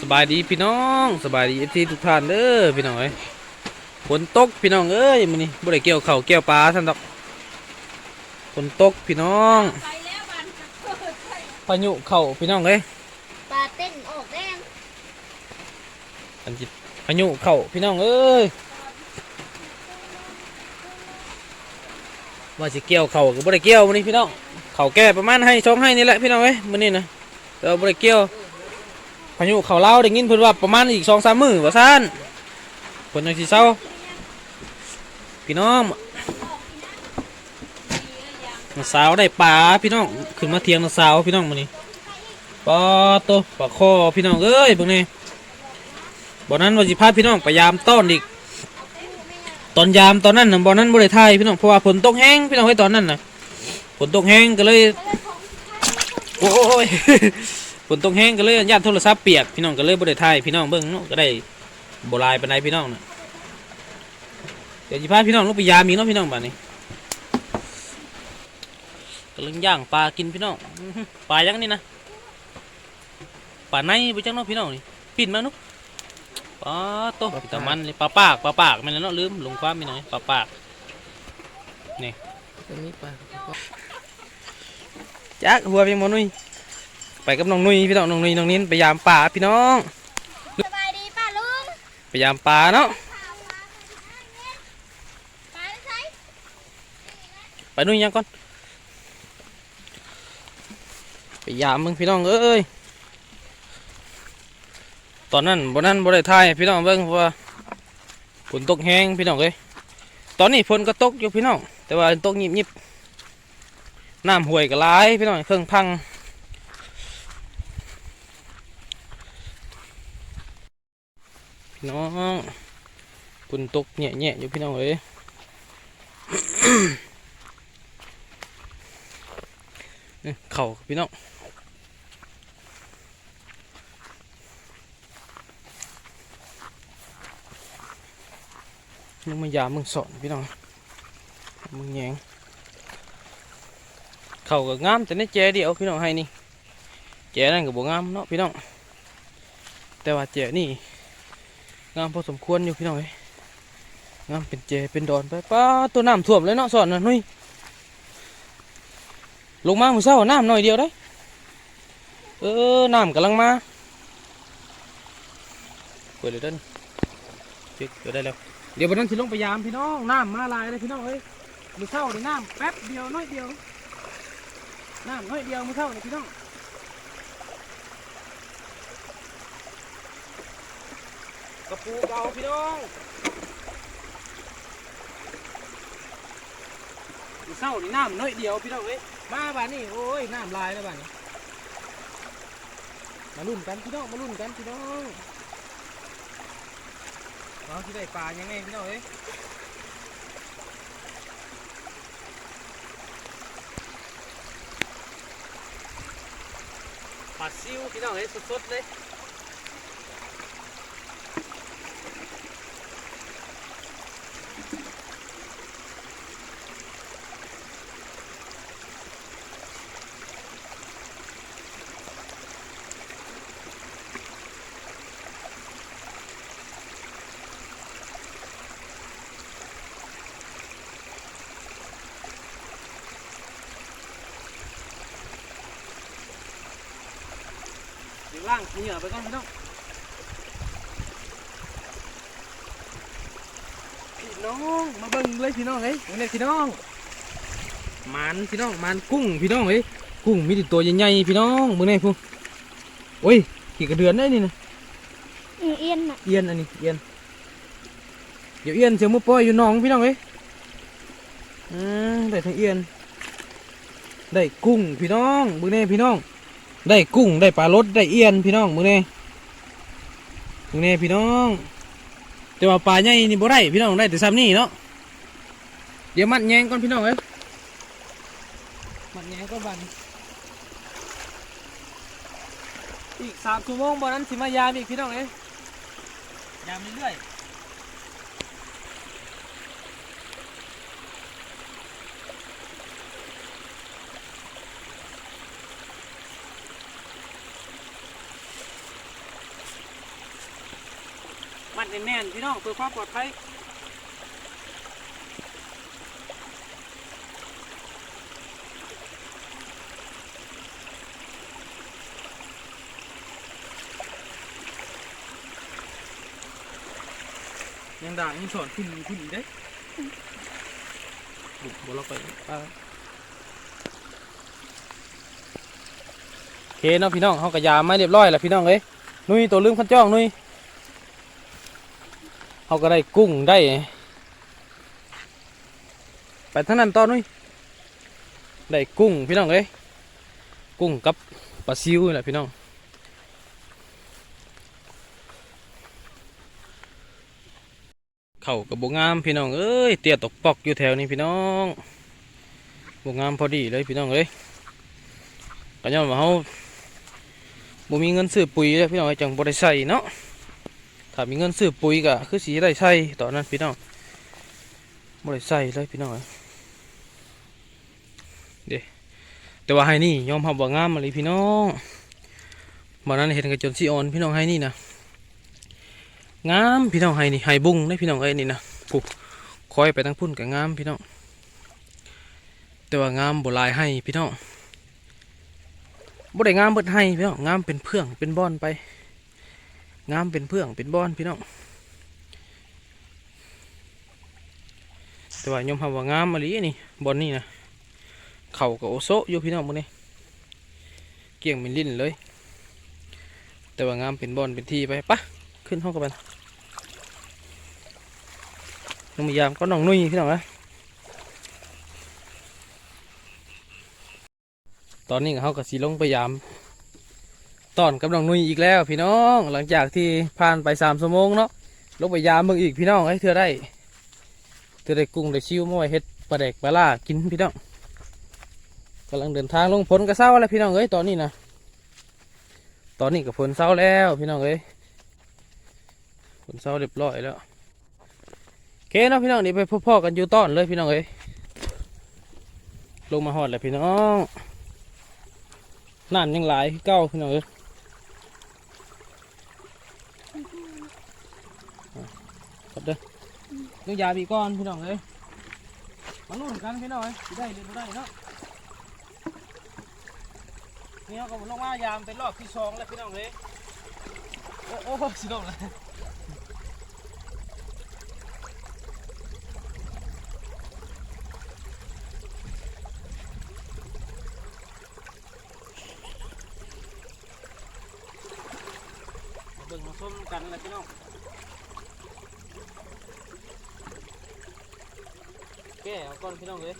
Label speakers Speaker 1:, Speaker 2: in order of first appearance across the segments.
Speaker 1: สบายดีพี่น้องสบายดีที่ทุกท่านเด้อพี่น้องเอ้ยฝนตกพี่น้องเอ้ยมื้อนี้บ่ได้เกี่ยวข้าวเกี่ยวปลาซั่นดอกฝนตกพี่น้อง
Speaker 2: ไปแล้วบันจะเกิดไป
Speaker 1: พายุเข้าพี่น้องเอ้ย
Speaker 2: ปลาเต้นออกแดง
Speaker 1: อันจิพายุเข้าพี่น้องเอ้ยว่าสิเกี่ยวข้าวก็บ่ได้เกี่ยวมื้อนี้พี่น้องข้าวแก่ประมาณให้ช่องให้นี่แหละพี่น้องเอ้ยมื้อนี้นะแต่ว่าบ่ได้เกี่ยว พายุเข้าลาได้ยินเพิ่นว่าประมาณอีก2-3มื้อว่าซั่นฝนจังสิเซาพี่น้องน้าสาวได้ปลาพี่น้องขึ้นมาเทียงน้าสาวพี่น้องมานี่ปลาโตปลาคอพี่น้องเอ้ยพวกนี้บ่นั้นว่าสิพาพี่น้องไปยามต้อนอีกตอนยามตอนนั้นน่ะบ่นั้นบ่ได้ถ่ายพี่น้องเพราะว่าฝนตกแห้งพี่น้องเฮ้ตอนนั้นน่ะฝนตกแห้งก็เลยโอ้ย ฝนตกแห้งก็เลยญาติโทรศัพท์เปียกพี่น้องก็เลยบ่ได้ถ่ายพี่น้องเบิ่งเนาะก็ได้บ่หลายปานใดพี่น้องน่ะเดี๋ยวสิพาพี่น้องลงไปยามอีกเนาะพี่น้องบัดนี้กำลังย่างปลากินพี่น้องอื้อหือปลายังนี่นะปลาในไปจังเน้องพี่น้องนี่ปิ่นมานุปลาโตปลามันเลยปลาปากปลาปากแมันแล้วเนาะลืมลงความมีหน่อยปลาปากนี่
Speaker 3: ตัวนี้ปลา
Speaker 1: จักหัวพี่มอนุ้ยไป กับน้องนุ้ยพี่น้องน้องนุ้ยน้องนิ้นไปยามปลาพี่น้อง
Speaker 2: สบายดีป้าลุง
Speaker 1: ไปยามปลาเนาะ
Speaker 2: ปลาใช้
Speaker 1: ไปนุ้ยยังก่อนไปยามมึงพี่น้องเอ้ยตอนนั้นบนนั้นบนได้ทายให้พี่น้องเบิ่งเพราะว่าฝนตกแห้งพี่น้องเอ้ยตอนนี้ฝนก็ตกอยู่พี่น้อง แต่ว่าตกยิบยิบๆน้ำห่วยก็ร้ายพี่น้องเครื่องพัง พี่น้องฝนตกแง่ๆอยู่พี่น้องเอ้ยนี่เข่าพี่น้องมึงมายามมึงสอนพี่น้อง มึงแยงเข่าก็งามแต่ในแจเดียวพี่น้องให้นี่แจนั่นก็บ่งามเนาะพี่น้อง แต่ว่าแจนี่ งามพอสมควรอยู่พี่น้อยงามเป็นแจเป็นดอนไปป้าตัวน้ำท่วมเลยเนาะสอนนะนุ้ยลงมามือเช้าน้ำหน่อยเดียวได้เออน้ำกำลังมาเปิดเลยเด้นปิดเปิดได้แล้วเดี๋ยววันนั้นสิลงไปยามพี่น้องน้ำมาลายเลยพี่น้องเอ้ยมือเช้านี่น้ำแป๊บเดียวน้อยเดียวน้ำน้อยเดียวมือเช้านี่พี่น้อง กระปูเก่าพี่น้องมือเช้านี่น้ำน้อยเดียวพี่น้องเอ้ยมาบ้านนี่โอ้ยน้ำลายแล้วบ้านนี้มาลุ้นกันพี่น้องมาลุ้นกันพี่น้องเราที่ได้ปลายังไงพี่น้องเอ้ยปลาซิวพี่น้องเอ้ยสดๆเลย ล่างเหงื่อไปก่อนพี่น้องพี่น้องมาเบิ่งเลยพี่น้องเอ้ยเบิ่งเลยพี่น้องมันพี่น้องมันกุ้งพี่น้องเอ้ยกุ้งมีแต่ตัวใหญ่ๆพี่น้องเบิ่งเลยพุ่งโอ้ยขี่กระเดือนได้นี่นะ
Speaker 2: เอียนน่ะ
Speaker 1: เอียนอันนี้เอียนเดี๋ยวเอียนเสียมือปล่อยอยู่หน้องพี่น้องเอ้ยอืมได้ทั้งเอียนได้กุ้งพี่น้องมือนี่พี่น้อง ได้กุ้งได้ปลารสได้เอียนพี่น้องมือนี่มือนี่พี่น้อง แต่ว่าปลาใหญ่นี่บ่ได้พี่น้องได้แต่ซ้ำนี่เนาะเดี๋ยวมัดแยงก่อนพี่น้องเอ้ยมัดแยงก่อนบันอีกสามชั่วโมงบ่นั้นสิมายามอีกพี่น้องเอ้ยยามเรื่อย แน่นๆพี่น้องเพื่อความปลอดภัยยังด่ายังสอนขึ้นขึ้นอีกได้บุกบล็อกไปอ่าโอเคเนาะพี่น้องเขากระยาไม่เรียบร้อยแล้วพี่น้องเอ้ยนุ้ยตัวลืมขันจ้องนุ้ย เขาก็ได้กุ้งได้ ไปทางนั้นต่อนุ้ยได้กุ้งพี่น้องเอ้ยกุ้งกับปลาซิวนี่แหละพี่น้องเข่ากับบงามพี่น้องเอ้ยเตี้ยตกปอกอยู่แถวนี้พี่น้องบงามพอดีเลยพี่น้องเอ้ยก็ย้อนว่าเขาบ่มีเงินซื้อปุ๋ยเลยพี่น้องเอ้จังบ่ได้ใส่เนาะ ถ้ามีเงินซื้อปุ๋ยก็คือสีได้ใส่ตอนนั้นพี่น้องบ่ได้ใส่เลยพี่น้องเอ้แต่ว่าให้นี่ยอมรับว่างามมาเลยพี่น้องบ่นั้นเห็นกันจนสิอ่อนพี่น้องให้นี่นะงามพี่น้องให้นี่ให้บุ้งได้พี่น้องเอ้นี่นะผูกคอยไปทั้งพุ่นกับงามพี่น้องแต่ว่างามบ่หลายให้พี่น้องบ่ได้งามเบิดให้พี่น้องงามเป็นเพื่องเป็นบอนไป งามเป็นเพื่องเป็นบอนพี่น้องแต่ว่ายมรับว่างามมาลีนี่บอนนี่นะเข่ากับโอโซอยู่พี่น้องมื้อนี้เกี่ยงเป็นลิ้นเลย แต่ว่างามเป็นบอลเป็นที่ไปปะขึ้นห้องกันไปน้องมียามก็น้องนุ่ยพี่น้องนะตอนนี้เขากับสีลงไปยาม ตอนกับน้องนุ่ยอีกแล้วพี่น้อง หลังจากที่ผ่านไปสามชั่วโมงเนาะลงไปยามเมืองอีกพี่น้องให้เธอได้เธอได้กุ้งได้ชิวมว้เฮ็ดปลาแดกปลาล่ากินพี่น้องกำลังเดินทางลงฝนก็เศร้าแล้วพี่น้องเอ้ยตอนนี้นะตอนนี้ก็ฝนเศร้าแล้วพี่น้องเอ้ยฝนเศร้าเรียบร้อยแล้วโอเคเนาะพี่น้องนี่ไปพ่อๆกันอยู่ต้อนเลยพี่น้องเอ้ยลงมาหอดแล้วพี่น้องน้ำยังหลายเก้าพี่น้องเอ้ย อะครับเด้อต้องยาบีก้อนพี่น้องเอ้ยมาลุ้นกันพี่น้องเอ้ยสิได้หรือไม่ได้เนาะนี่เขาก็ลงมายามเป็นรอบที่สองแล้วพี่น้องเลยโอ้โอ้สิลงเลย เบิ่งมาส้มกันเลยพี่น้องแก้เอาก้อนพี่น้องเลย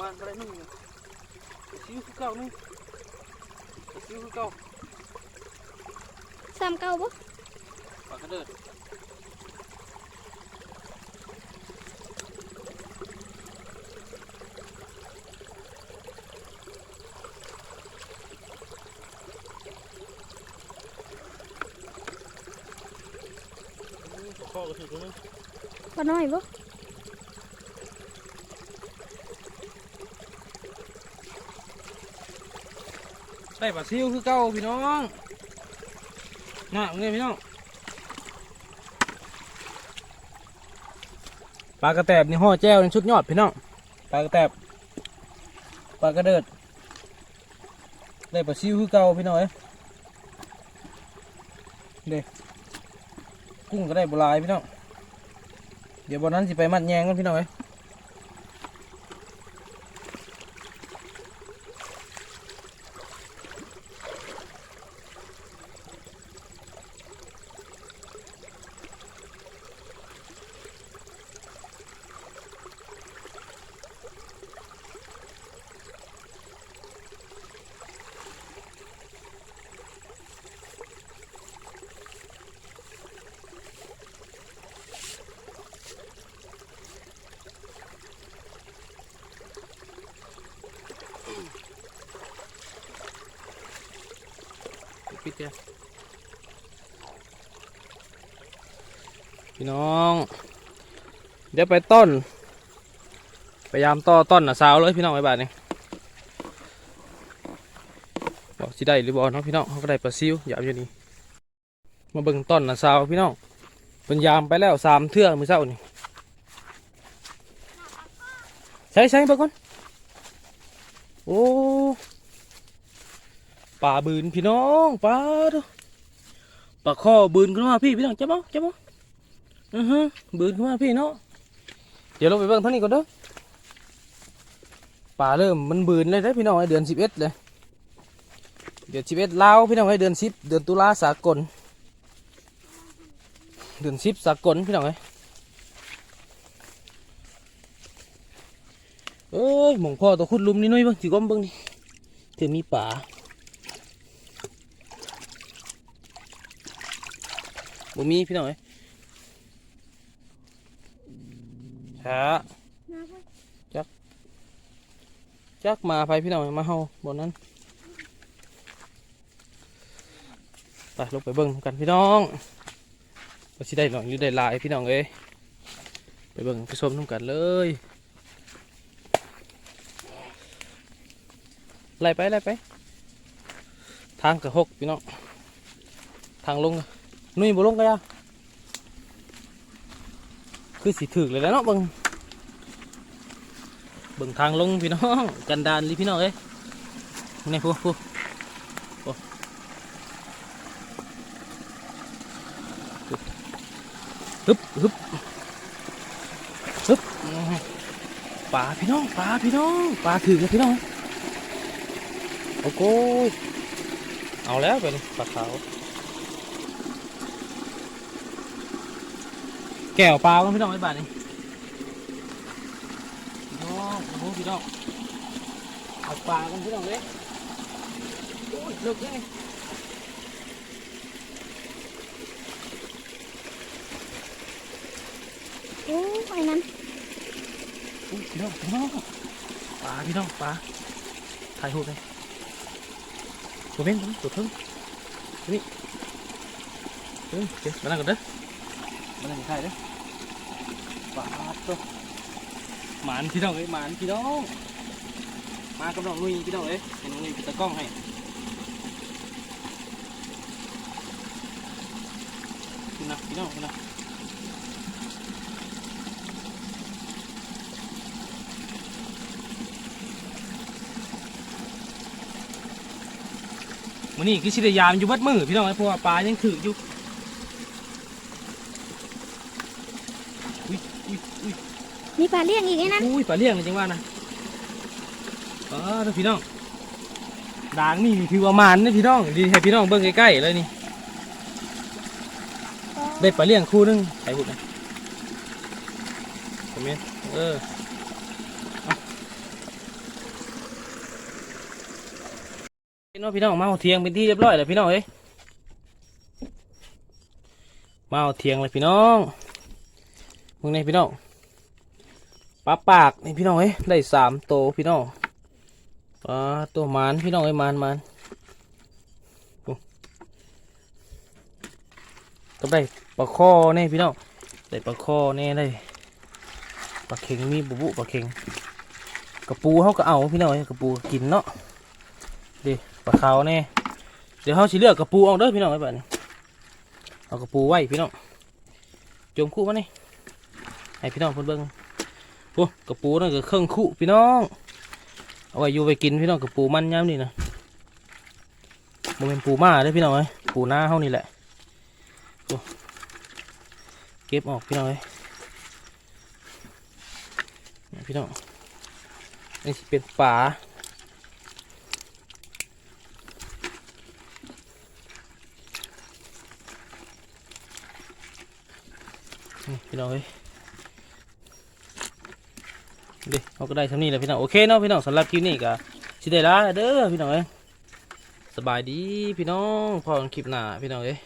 Speaker 1: ปูบ้านก็ได้นึ่งเนี่ยไปซิ้วคือเก่านึ่งไปซิ้วคือเก่า
Speaker 2: ซ้ำเก่าบ่
Speaker 1: ปากกระเดิดนี่ข้อก็ถือตรงนี้
Speaker 2: บ่น้อยบ่
Speaker 1: ได้ปลาซิวคือเก่าพี่น้องน่าเงี้ยพี่น้องปลากระแตบนี่ห่อแจ้วนี่ชุดยอดพี่น้องปลากระแตบปลากระเดิด ได้ปลาซิวคือเก่าพี่น้องเอ้ยเด็กกุ้งก็ได้บหลายพี่น้องเดี๋ยวบนนั้นสิไปมัดแยงกันพี่น้องเอ้ เียพี่น้อง เดี๋ยวไปต้น พยายามต่อต้นนะสาวเลยพี่น้องไอ้บาทนี่บอกสิได้หรือบอเนาะพี่น้องเขาก็ได้ปลาซิวอย่าเอยู่นี่มาเบิ่งต้นนะสาวพี่น้องเป็นยามไปแล้วสามเทื่อมือเช้านี่ใช่ใช่เบิ่งก่อนโอ้ ปลาบืนพี่น้องปลาดูปลาข้อบืนขึ้นมาพี่พี่น้องจับเอาจับเอาอือฮะบืนขึ้นมาพี่เนาะเดี๋ยวเราไปเบิ่งเท่านี้ก่อนเด้อป่าเริ่มมันบืนเลยได้พี่น้องไอเดือนสิบเอ็ดเลยเดือนสิบเอ็ดลาวพี่น้องไอเดือนสิบเดือนตุลาสากล เดือนสิบสากลพี่น้องไอ้เอ้ยหมองพ่อตัวขุดลุมนี่หน้อยบ้างจีก้มบ้างนี่เถือมีป่า บ่มีพี่น้องไอ้ฮะ
Speaker 2: มาเว้ย
Speaker 1: จักมาไปพี่น้องมาเฮาบนนั้นไปลงไปเบิ่งกันพี่น้องว่าสิได้หน่อยหรือได้ลายพี่น้องเอ้ยไปเบิ่งไปชมน้ำกันเลยไล่ไปไล่ไป ทางกระหกพี่น้อง ทางลง นุ่ยบ่ลงก็ยาคือสิถึกเลยแล้วเนาะเบิ่งเบิ่งทางลงพี่น้องกันดานลิพี่น้องเอ้ยนี่พูพูโอ้ฮึบฮึบฮึบปลาพี่น้องปลาพี่น้องปลาถือกันพี่น้องโอ้โหเอาแล้วไปนี่ปลาขาว ก้วปลากันพี่น้องไอ้บาทนี่พี่น้องโอ้โหพี่น้องเอาปลากันพี่น้องเลยโอ้ยลึกเลย
Speaker 2: โอ้ไอ้นั้น
Speaker 1: โอ้ยพี่น้องพี่น้องปลาพี่น้องปลาถ่ายรูปเลยตัวเบ้งตัวเพิ่งนี่เฮ้ยเดี๋ยวมานั่งก่อนเด้อมานั่งถ่ายเด้อ ปลาตัวหมานพี่น้องเอ้ยหมานพี่น้องมากับน้องนุ้ยพี่น้องเอ้ยให้น้องนุ้ยปิดตะกล้องให้พี่นะพี่น้องพี่นะมื้อนี้คือสิไดยามอยู่บัดมือพี่น้องไอ้เพราะว่าปลายังถืออยู่อุ้ยอุ้ย
Speaker 2: มีปลาเลี้ยงอีกไอ้นั้น
Speaker 1: อุ้ยปลาเลี้ยงเลยจังว่านะอ๋อเด้อพี่น้องด่างนี่ถือว่ามันนะพี่น้องดีให้พี่น้องเบิ่งใกล้ๆเลยนี่ได้ปลาเลี้ยงคู่นึงใส่หุ่นนะคอมเมนต์เออเอาพี่น้องพี่น้องมาเอาเทียงเป็นที่เรียบร้อยแล้วพี่น้องเอ้ยมาเอาเทียงเลยพี่น้องมึงนี่พี่น้อง ปลาปากนี่พี่น้องเอ้ยได้สามโตวพี่น้องปลาตัวมานพี่น้องเอ้ยมานมานก็ได้ปลาคอแน่พี่น้องได้ปลาคอแน่ได้ปลาเข็งมีบุบุปลาเข็งกระปูเขาก็เอาพี่น้องเอ้กระปูกินเนาะดิปลาขาวแน่เดี๋ยวเขาสิเลือกกระปูเอาเด้อพี่น้องไอ้แบบนี้เอากระปูไว้พี่น้องจมคู่มานี่ให้พี่น้องเพิ่นเบิ่ง โอ้กระปูนั่นก็เครื่องคู่พี่น้อง เอาไว้อยู่ไปกินพี่น้องกระปูมันย้ำนี่นะมันเป็นปูมาได้พี่น้องเอ้ยปูหน้าเฮานี่แหละโอ้เก็บออกพี่น้องเอ้ยพี่น้องนี่สิเป็นปลาพี่น้องเอ้ย เด็กเขาก็ได้ทำนี่แหละพี่น้องโอเคเนาะพี่น้องสำหรับคลิปนี้ก็สิได้ละเด้อพี่น้องเอ้ยสบายดีพี่น้องพอคลิปหน้าพี่น้องเอ้ย